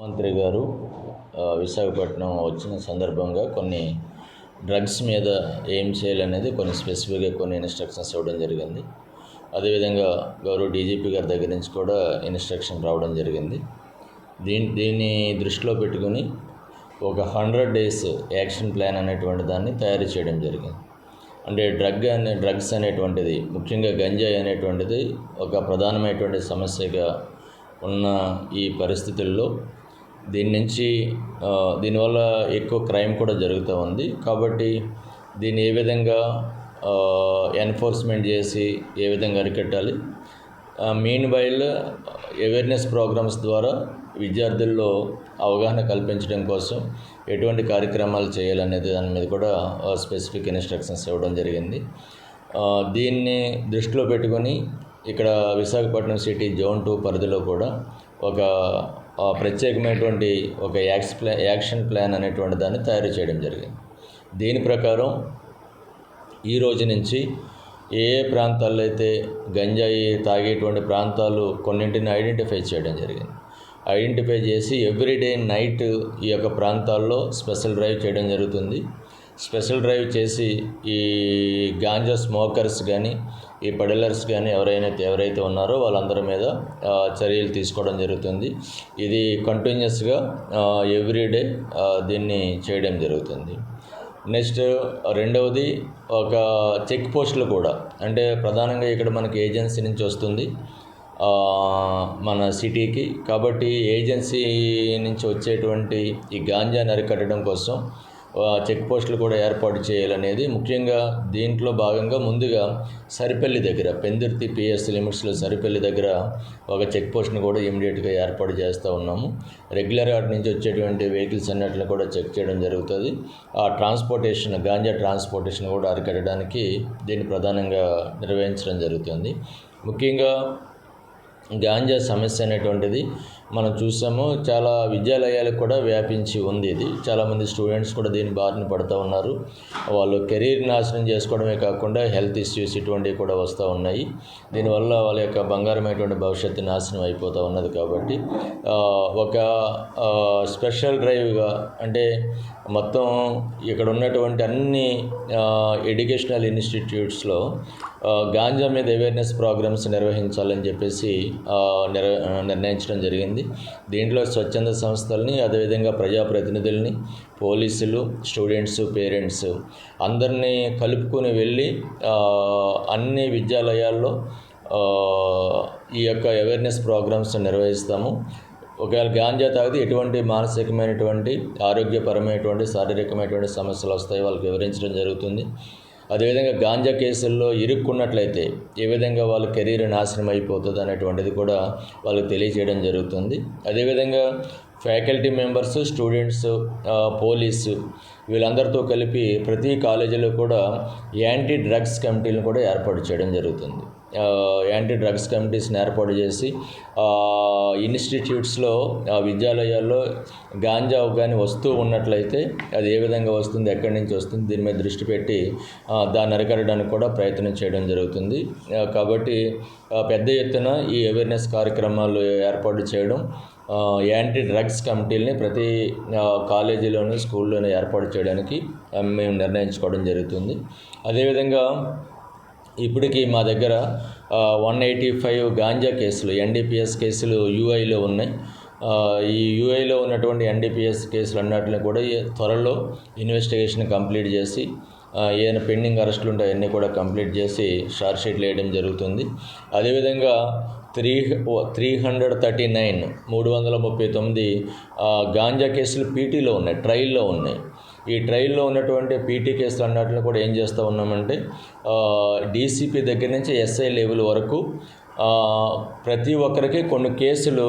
మంత్రి గారు విశాఖపట్నం వచ్చిన సందర్భంగా కొన్ని డ్రగ్స్ మీద ఏం చేయాలనేది కొన్ని స్పెసిఫిక్గా కొన్ని ఇన్స్ట్రక్షన్స్ ఇవ్వడం జరిగింది. అదేవిధంగా గౌరవ డీజీపీ గారి దగ్గర నుంచి కూడా ఇన్స్ట్రక్షన్ రావడం జరిగింది. దీని దీన్ని దృష్టిలో పెట్టుకుని ఒక హండ్రెడ్ డేస్ యాక్షన్ ప్లాన్ అనేటువంటి దాన్ని తయారు చేయడం జరిగింది. అంటే డ్రగ్ అనే డ్రగ్స్ అనేటువంటిది ముఖ్యంగా గంజాయి అనేటువంటిది ఒక ప్రధానమైనటువంటి సమస్యగా ఉన్న ఈ పరిస్థితుల్లో దీని నుంచి దీనివల్ల ఎక్కువ క్రైమ్ కూడా జరుగుతూ ఉంది. కాబట్టి దీన్ని ఏ విధంగా ఎన్ఫోర్స్మెంట్ చేసి ఏ విధంగా అరికట్టాలి? మెయిన్ వైల్ అవేర్నెస్ ప్రోగ్రామ్స్ ద్వారా విద్యార్థుల్లో అవగాహన కల్పించడం కోసం ఎటువంటి కార్యక్రమాలు చేయాలనేది దాని మీద కూడా స్పెసిఫిక్ ఇన్స్ట్రక్షన్స్ ఇవ్వడం జరిగింది. దీన్ని దృష్టిలో పెట్టుకొని ఇక్కడ విశాఖపట్నం సిటీ జోన్ టూ పరిధిలో కూడా ఒక ప్రత్యేకమైనటువంటి ఒక యాక్స్ ప్లా యాక్షన్ ప్లాన్ అనేటువంటి దాన్ని తయారు చేయడం జరిగింది. దీని ప్రకారం ఈ రోజు నుంచి ఏ ఏ ప్రాంతాల్లో అయితే గంజాయి తాగేటువంటి ప్రాంతాలు కొన్నింటిని ఐడెంటిఫై చేయడం జరిగింది. ఐడెంటిఫై చేసి ఎవ్రీడే నైట్ ఈ యొక్క ప్రాంతాల్లో స్పెషల్ డ్రైవ్ చేయడం జరుగుతుంది. స్పెషల్ డ్రైవ్ చేసి ఈ గాంజా స్మోకర్స్ కానీ ఈ పడలర్స్ కానీ ఎవరైనా ఎవరైతే ఉన్నారో వాళ్ళందరి మీద చర్యలు తీసుకోవడం జరుగుతుంది. ఇది కంటిన్యూస్గా ఎవ్రీడే దీన్ని చేయడం జరుగుతుంది. నెక్స్ట్ రెండవది ఒక చెక్ పోస్టులు కూడా. అంటే ప్రధానంగా ఇక్కడ మనకి ఏజెన్సీ నుంచి వస్తుంది మన సిటీకి కాబట్టి ఏజెన్సీ నుంచి వచ్చేటువంటి ఈ గాంజాని అరికట్టడం కోసం చెక్ పోస్టులు కూడా ఏర్పాటు చేయాలనేది ముఖ్యంగా దీంట్లో భాగంగా ముందుగా సరిపల్లి దగ్గర పెందుర్తి పిఎస్ లిమిట్స్లో సరిపల్లి దగ్గర ఒక చెక్ పోస్ట్ని కూడా ఇమీడియట్గా ఏర్పాటు చేస్తూ ఉన్నాము. రెగ్యులర్ అటు నుంచి వచ్చేటువంటి వెహికల్స్ అన్నిటిని కూడా చెక్ చేయడం జరుగుతుంది. ఆ ట్రాన్స్పోర్టేషన్ గాంజా ట్రాన్స్పోర్టేషన్ కూడా అరికట్టడానికి దీన్ని ప్రధానంగా నిర్వహించడం జరుగుతుంది. ముఖ్యంగా గాంజా సమస్య అనేటువంటిది మనం చూసాము చాలా విద్యాలయాలకు కూడా వ్యాపించి ఉంది ఇది. చాలామంది స్టూడెంట్స్ కూడా దీని బారిన పడుతూ ఉన్నారు. వాళ్ళు కెరీర్ నాశనం చేసుకోవడమే కాకుండా హెల్త్ ఇష్యూస్ ఇటువంటివి కూడా వస్తూ ఉన్నాయి. దీనివల్ల వాళ్ళ యొక్క బంగారమైనటువంటి భవిష్యత్తు నాశనం అయిపోతూ ఉన్నది కాబట్టి ఒక స్పెషల్ డ్రైవ్గా అంటే మొత్తం ఇక్కడ ఉన్నటువంటి అన్ని ఎడ్యుకేషనల్ ఇన్స్టిట్యూట్స్లో గాంజా మీద అవేర్నెస్ ప్రోగ్రామ్స్ నిర్వహించాలని చెప్పేసి నిర్ నిర్ణయించడం జరిగింది. దీంట్లో స్వచ్ఛంద సంస్థల్ని అదేవిధంగా ప్రజాప్రతినిధుల్ని పోలీసులు స్టూడెంట్స్ పేరెంట్స్ అందరినీ కలుపుకొని వెళ్ళి అన్ని విద్యాలయాల్లో ఈ యొక్క అవేర్నెస్ ప్రోగ్రామ్స్ నిర్వహిస్తాము. ఒకవేళ గాంజా తాగితే ఎటువంటి మానసికమైనటువంటి ఆరోగ్యపరమైనటువంటి శారీరకమైనటువంటి సమస్యలు వస్తాయి వాళ్ళకి వివరించడం జరుగుతుంది. అదేవిధంగా గాంజా కేసుల్లో ఇరుక్కున్నట్లయితే ఏ విధంగా వాళ్ళ కెరీర్ నాశనం అయిపోతుంది అనేటువంటిది కూడా వాళ్ళకి తెలియజేయడం జరుగుతుంది. అదేవిధంగా ఫ్యాకల్టీ మెంబర్స్ స్టూడెంట్స్ పోలీసు వీళ్ళందరితో కలిపి ప్రతి కాలేజీలో కూడా యాంటీ డ్రగ్స్ కమిటీలను కూడా ఏర్పాటు చేయడం జరుగుతుంది. యాంటీ డ్రగ్స్ కమిటీస్ని ఏర్పాటు చేసి ఇన్స్టిట్యూట్స్లో ఆ విద్యాలయాల్లో గాంజా కానీ వస్తూ ఉన్నట్లయితే అది ఏ విధంగా వస్తుంది ఎక్కడి నుంచి వస్తుంది దీని మీద దృష్టి పెట్టి దాన్ని అరికట్టడానికి కూడా ప్రయత్నం చేయడం జరుగుతుంది. కాబట్టి పెద్ద ఎత్తున ఈ అవేర్నెస్ కార్యక్రమాలు ఏర్పాటు చేయడం యాంటీ డ్రగ్స్ కమిటీలని ప్రతి కాలేజీలోనూ స్కూల్లోనూ ఏర్పాటు చేయడానికి మేము నిర్ణయించుకోవడం జరుగుతుంది. అదేవిధంగా ఇప్పటికీ మా దగ్గర వన్ ఎయిటీ ఫైవ్ గాంజా కేసులు ఎన్డీపీఎస్ కేసులు యూఐలో ఉన్నాయి. ఈ యూఐలో ఉన్నటువంటి ఎన్డీపీఎస్ కేసులు అన్నిటిని కూడా ఈ త్వరలో ఇన్వెస్టిగేషన్ కంప్లీట్ చేసి ఏదైనా పెండింగ్ అరెస్టులు ఉంటే అవన్నీ కూడా కంప్లీట్ చేసి షార్ట్ షీట్లు వేయడం జరుగుతుంది. అదేవిధంగా three three hundred thirty nine మూడు వందల ముప్పై తొమ్మిది గాంజా కేసులు పీటీలో ఉన్నాయి ట్రయల్లో ఉన్నాయి. ఈ ట్రైల్లో ఉన్నటువంటి పీటీ కేసులు అన్నట్లు కూడా ఏం చేస్తూ ఉన్నామంటే డీసీపీ దగ్గర నుంచి ఎస్ఐ లెవెల్ వరకు ప్రతి ఒక్కరికి కొన్ని కేసులు